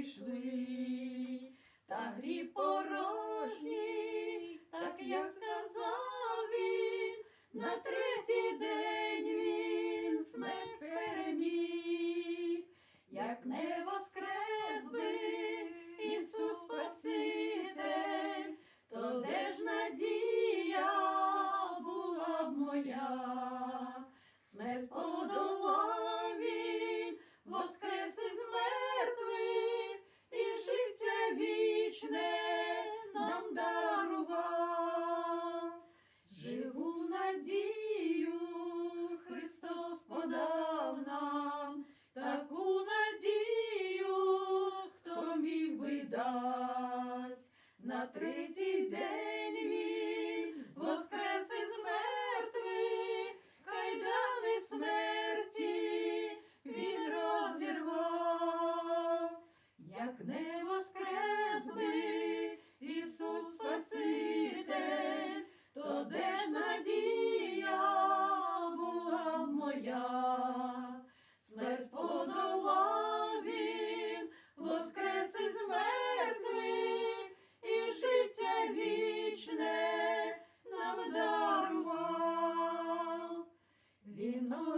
прийшли, та грі порожній, так як сказав він. на вранць, на третій день.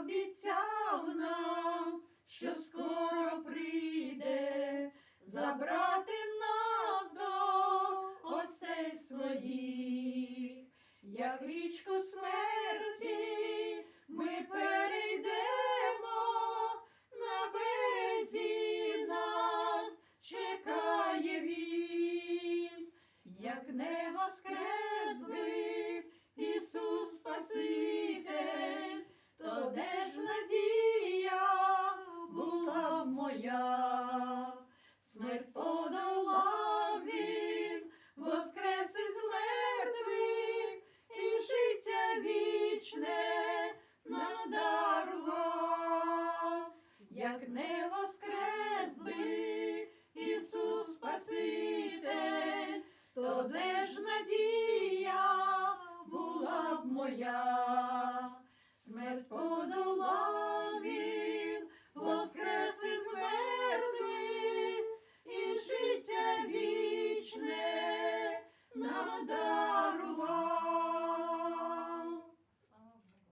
обіцяв нам, що скоро прийде забрати нас до осей своїх, як річку смерті ми перейдемо на березі нас, чекає він, як не воскрес. не воскрес би Ісус Спаситель, то де ж надія була б моя, смерть подолав він, воскрес із мертвих, і життя вічне надав.